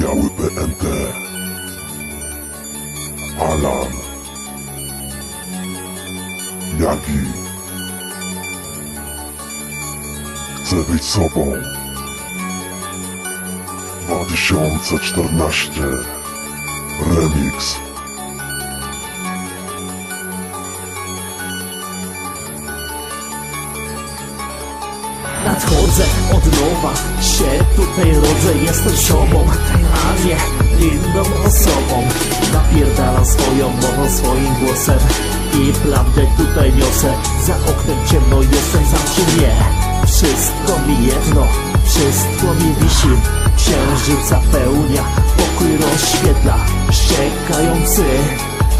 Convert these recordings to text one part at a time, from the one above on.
biały BNT. Alan. Jaki. Chcę być sobą. 2014 Remix Nadchodzę od nowa, się tutaj rodzę, jestem sobą, a nie inną osobą. Napierdalam swoją mową, swoim głosem i prawdę tutaj niosę. Za oknem ciemno, jestem zawsze nie. Wszystko mi jedno, wszystko mi wisi. Księżyc zapełnia, pokój rozświetla, szczekający.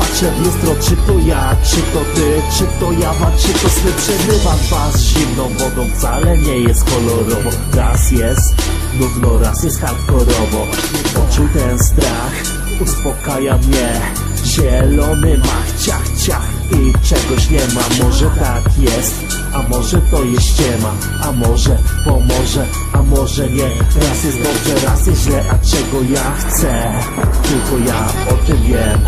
Patrzę w lustro, czy to ja, czy to ty, czy to jawa, czy to sny Przemywam was zimną wodą, wcale nie jest kolorowo. Raz jest nudno, raz jest hardkorowo. Poczuj ten strach, uspokaja mnie Zielony mach, ciach, ciach i czegoś nie ma. Może tak jest, a może to jest ściema. A może pomoże, a może nie. Raz jest dobrze, raz jest źle, a czego ja chcę? Tylko ja o tym wiem,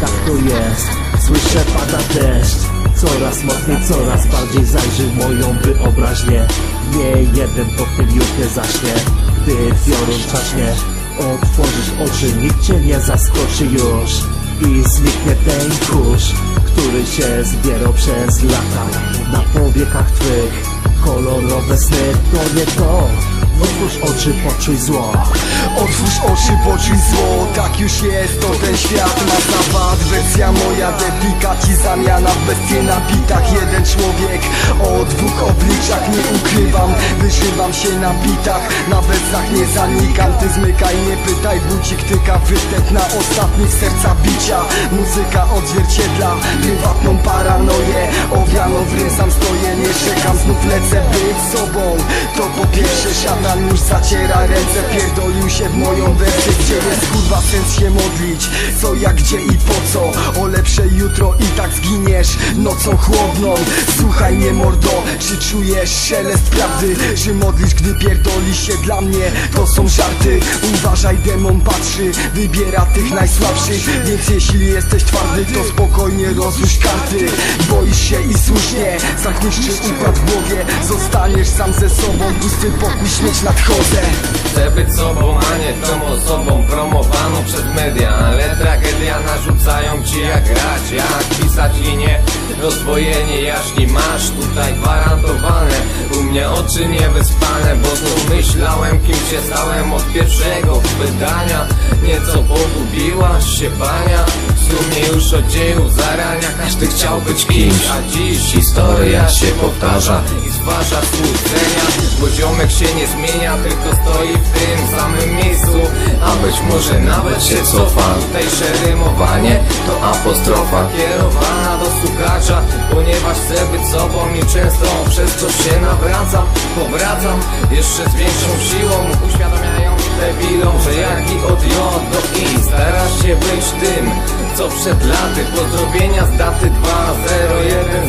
tak to jest. Słyszę pada deszcz. Coraz mocniej, coraz bardziej zajrzy w moją wyobraźnię. Nie jeden po tym nie zaśnie. Gdy piorun czaśnie Otworzysz oczy, nikt cię nie zaskoczy już I zniknie ten kurz Który się zbierał przez lata Na powiekach twych. Kolorowe sny to nie to. Otwórz oczy, poczuj zło. Otwórz oczy, poczuj zło, tak już jest, to ten świat ma zawad Wersja moja depika ci zamiana w bestie na bitach. Jeden człowiek obliczach nie ukrywam Wyżywam się na bitach, na wersach nie zanikam. Ty zmykaj, nie pytaj, bucik tyka Wytep na ostatnich serca bicia. Muzyka odzwierciedla prywatną paranoję. Owiano w rym sam stoję, nie czekam, znów lecę być sobą. To po pierwsze szatan już zaciera ręce. Pierdolił się w moją wersję, gdzie jest kurwa sens się modlić. Co, jak, gdzie i po co? O lepsze jutro i tak zginiesz nocą chłodną. Słuchaj mnie mordo, czy czujesz szelest prawdy Czy modlisz, gdy pierdoli się dla mnie? To są żarty, uważaj demon patrzy Wybiera tych najsłabszych. Więc jeśli jesteś twardy to spokojnie rozłóż karty. Boisz się i słusznie Zachniszczy układ w głowie Zostaniesz sam ze sobą Pusty pokój śmieć nadchodzę Chcę być sobą, a nie tą osobą promowaną przez media Ale tragedia narzucają ci jak grać, jak pisać linie Rozwojenie jaźni masz tutaj gwarantowane. U mnie oczy niewyspane, bo znów myślałem kim się stałem od pierwszego wydania. Nieco pogubiłaś się pania. w sumie już od dziejów zarania. Każdy chciał być kimś A dziś historia się powtarza I zważa skrócenia Bo ziomek się nie zmienia Tylko stoi w tym samym miejscu. A być może nawet się cofa. Tutejsze rymowanie to apostrofa Kierowana do słuchacza Ponieważ chcę być sobą I często przez to się nawracam. Powracam jeszcze z większą siłą Uświadamiając debilom Że jak i od J do I Starasz się być tym co przed laty. Pozdrowienia z daty 2010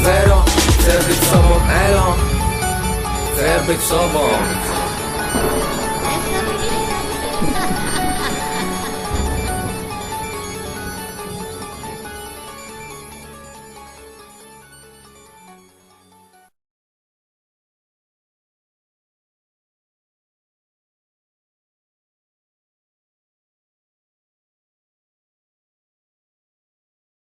Chcę być sobą elo. Chcę być sobą